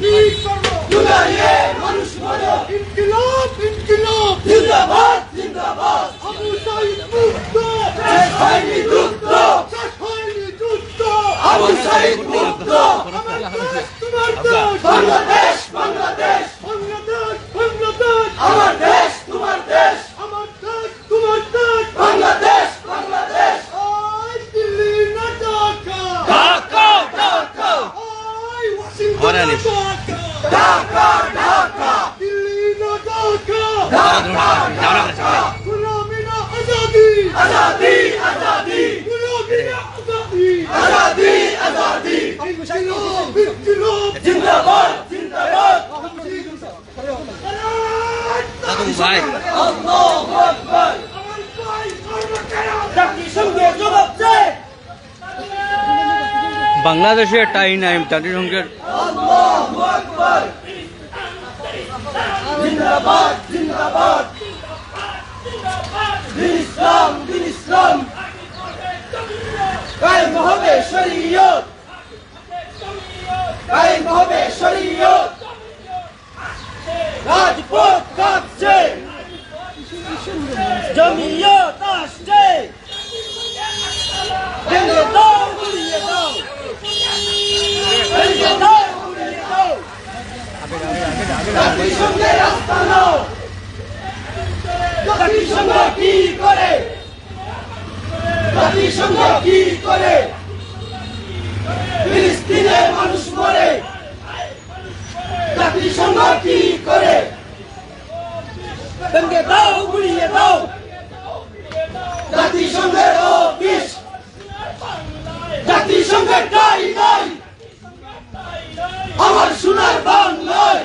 কি করব জুলাইয়ে মানুষ মরো ইনকিলাব ইনকিলাব। জিন্দাবাদ জিন্দাবাদ। আবু সাইদ মুক্ত শেষ হয়নি যুদ্ধ শেষ হয়নি যুদ্ধ আবু সাইদ মুক্ত আমার দেশ তোমার দেশ বাংলাদেশ বাংলাদেশ বাংলাদেশ বাংলাদেশ আমার দেশ তোমার দেশ আমার দেশ তোমার দেশ বাংলাদেশ বাংলাদেশ আই দিল্লি না ঢাকা ঢাকা ঢাকা আই ওয়াশিংটন না ঢাকা ঢাকা ঢাকা দিল্লি না ঢাকা ঢাকা গুলামি না আজাদি আজাদি আজাদি গুলামি না আজাদি আজাদি আজাদি ইনকিলাব ইনকিলাব জিন্দাবাদ জিন্দাবাদ ভাই আল্লাহু আকবার আমার ভাই। সর্বকেরা জাতিসংঘে জবাব চাই বাংলাদেশে টাইম জাতিসংঘের আল্লাহু আকবার জিন্দাবাদ জিন্দাবাদ। দিন ইসলাম দিন ইসলাম। কায়েম হবে শরীয়ত। কায়েম হবে শরীয়ত। রাজপথ কাঁপছে। জমিয়ত আসছে ভেঙে দাও গুলিয়ে দাও ভেঙে দাও গুলিয়ে দাও জাতিসংঘের রাস্তা নাও জাতিসংঘ কি করে জাতিসংঘ কি করে ফিলিস্তিনে মানুষ মরে জাতিসংঘ কি করে ভেঙে দাও গুলিয়ে দাও জাতিসংঘের অফিস জাতিসংঘের টাই নাই আমার সোনার বাংলায়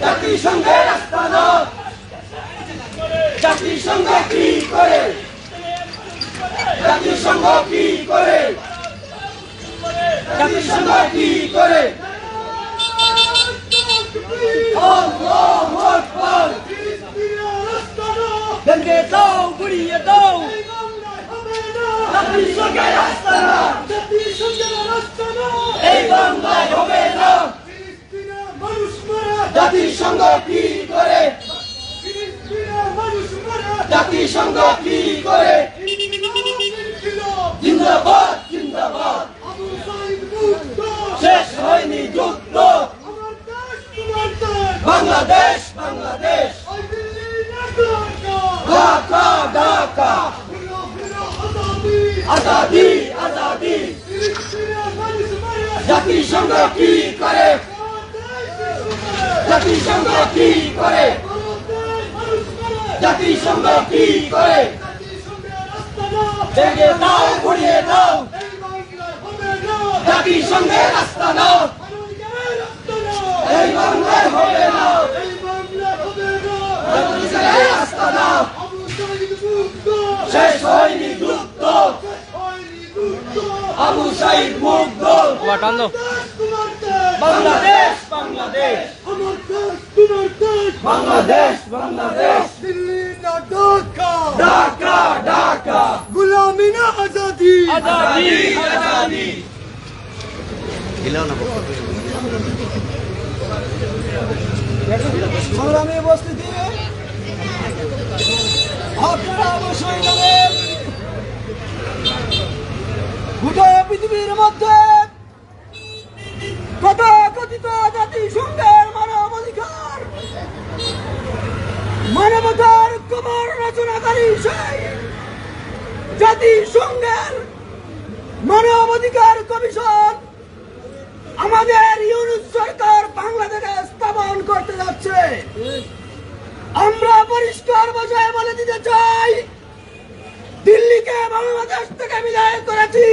জাতিসংঘের রাস্তা নাও জাতিসংঘ কি করে? জাতিসংঘ কি করে? জাতিসংঘ কি করে? আল্লাহু আকবার ভেঙে দাও গুড়িয়ে দাও জাতিসংঘের রাস্তা না এই বাংলায় হবে না জাতিসংঘ কি করে? জাতিসংঘ কি করে? জিন্দাবাদ জিন্দাবাদ। শেষ হয়নি যুদ্ধ। বাংলাদেশ বাংলাদেশ। ঢাকা ঢাকা। আজাদি আজাদি। জাতিসংঘ কি করে? জাতিসংঘ কি করে? জাতিসংঘ কি করে? ভেঙে দাও ঘুরিয়ে দাও। জাতিসংঘের রাস্তা নাও এই বাংলায় হবে না। রাস্তা নাও শেষ হয়নি যুদ্ধ। আবু সাইদ মুগ্ধ। বাংলাদেশ বাংলাদেশ। আমার দেশ তোমার দেশ বাংলাদেশ বাংলাদেশ দিল্লি না ঢাকা ঢাকা ঢাকা গুলামি না আজাদি আজাদি আজাদি সংগ্রামী উপস্থিতি আপনারা অবশ্যই জানেন গোটা পৃথিবীর মধ্যে তথাকথিত জাতিসংঘের মানবাধিকার মানবতার কবর রচনাকারী সেই জাতিসংঘের মানবাধিকার কমিশন আমাদের ইউনিট সরকার বাংলাদেশে স্থাপন করতে যাচ্ছে। আমরা পরিষ্কার ভাষায় বলে দিতে চাই, দিল্লিকে বাংলাদেশ থেকে বিদায় করেছি।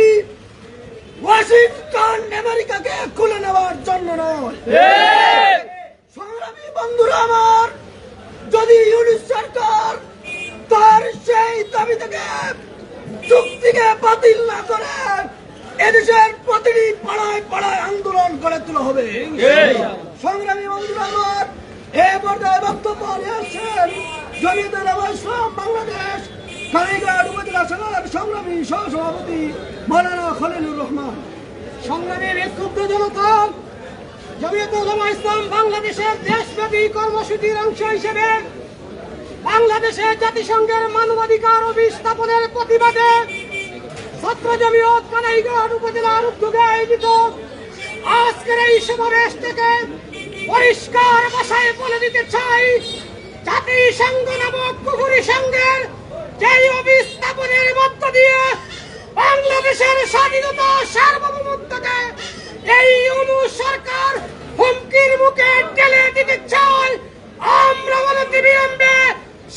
ওয়াশিংটন, আমেরিকাকে খুলে নেওয়ার জন্য নয় সংগ্রামী বন্ধুরা আমার যদি ইউনিট সরকার তার সেই দাবি থেকে চুক্তিকে বাতিল না করে এদেশের প্রতিটি পাড়ায় পাড়ায় আন্দোলন করে তোলা হবে। সংগ্রামী বন্ধুরা আমার এ পর্যায়ে বক্তব্য আসছেন উলামা ইসলাম বাংলাদেশ কালীঘাট উপজেলা শাখার সংগ্রামী সহসভাপতি মৌলানা খলিলুর রহমান। সংগ্রামী বিক্ষুব্ধ জনতা জমিয়ত ইসলাম বাংলাদেশের দেশব্যাপী কর্মসূচির অংশ হিসেবে বাংলাদেশে জাতিসংঘের মানবাধিকার অভিস্থাপনের প্রতিবাদে ছাত্র জমিয়ত কানাইঘাট উপজেলার উদ্যোগে আয়োজিত আজকের এই সমাবেশ থেকে পরিষ্কার ভাষায় বলে দিতে চাই। জাতিসংঘ নামক কুকুরি সংঘের যেই অভিস্থাপনের মধ্য দিয়ে বাংলাদেশের স্বাধীনতা সার্বভৌমত্বকে এই অনু সরকার হুমকির মুখে ঠেলে দিতে চায় আমরা বলতে বিলম্বে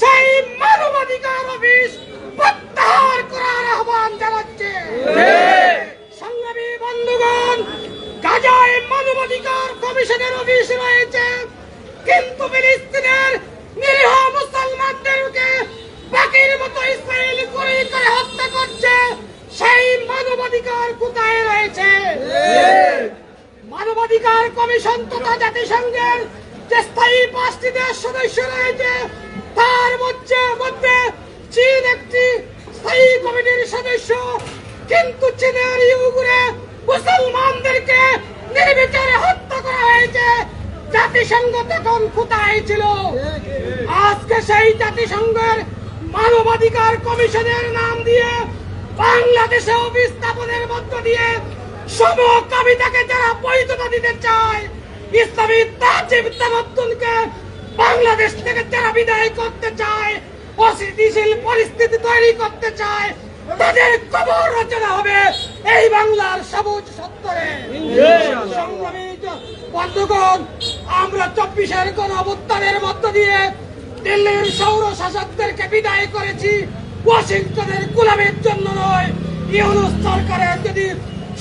সেই মানবাধিকার অফিস প্রত্যাহার করার আহ্বান জানাচ্ছে। সংগ্রামী বন্ধুগণ, গাজায় মানবাধিকার কমিশনের অফিস রয়েছে। কিন্তু ফিলিস্তিনের নিরীহ মুসলমানদেরকে বাকির মতো ইসরায়েল করে করে হত্যা করছে, সেই মানবাধিকার কোথায় রয়েছে? মানবাধিকার কমিশন তথা জাতিসংঘের যে স্থায়ী পাঁচটি দেশ সদস্য রয়েছে তার মধ্যে মধ্যে চীন একটি স্থায়ী কমিটির সদস্য, কিন্তু চীনের ইউগুরে মুসলমানদেরকে নির্বিচারে হত্যা করা হয়েছে। জাতিসংঘ তখন কোথায় ছিল? আজকে সেই জাতিসংঘের মানবাধিকার কমিশনের নাম দিয়ে বাংলাদেশে অফিস স্থাপনের মধ্য দিয়ে সম কবিতাকে যারা বৈধতা দিতে চায়, ইসলামী তাজিব তামাদ্দুনকে বাংলাদেশ থেকে যারা বিদায় করতে চায়, অস্থিতিশীল পরিস্থিতি তৈরি করতে চায়, তাদের কবর রচনা হবে এই বাংলার সবুজ সত্তরে। বন্ধুগণ, আমরা চব্বিশের কোন অবস্থানের মধ্য দিয়ে দিল্লির সৌর শাসকদেরকে বিদায় করেছি। ওয়াশিংটনের গোলামের জন্য নয়, ইউনুস সরকারের যদি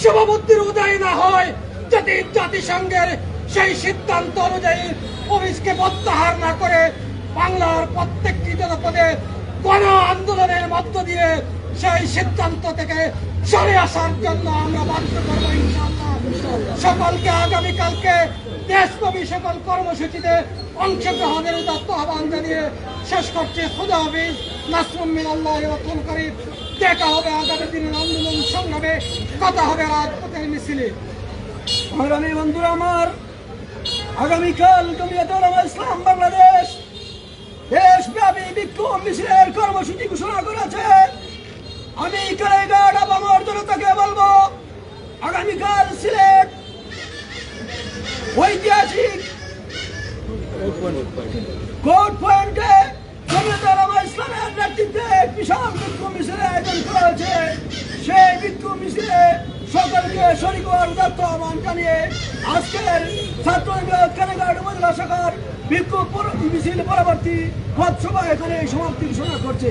শুভবুদ্ধির উদয় না হয়, যদি জাতিসংঘের সেই সিদ্ধান্ত অনুযায়ী অফিসকে প্রত্যাহার না করে বাংলার প্রত্যেকটি জনপদে গণ আন্দোলনের মধ্য দিয়ে সেই সিদ্ধান্ত থেকে সরে আসার জন্য আমরা বাধ্য করব সকলকে আগামীকালকে দেশব্যাপী সকল কর্মসূচিতে অংশগ্রহণের উদাত্ত আহ্বান জানিয়ে শেষ করছে। খুদা হাফিজ। নাসরুম আল্লাহ রতুল দেখা হবে আগামী দিনের আন্দোলন সংগ্রামে। কথা হবে রাজপথের মিছিলে। বন্ধুরা আমার আগামীকাল জমিয়ত উলামা ইসলাম বাংলাদেশ, দেশব্যাপী বিক্ষোভ মিছিলের কর্মসূচি ঘোষণা করেছে। আমি আবামর জনতাকে বলব, আগামীকাল সিলেট ঐতিহাসিক ইসলামের নেতৃত্বে বিশাল আয়োজন করা হয়েছে। সেই বিক্ষোভ মিছিলে সকলকে শরীর আহ্বান জানিয়ে আজকের ছাত্র বিক্ষোভ মিছিল পরবর্তী পথসভা এখানে সমাপ্তি ঘোষণা করছে।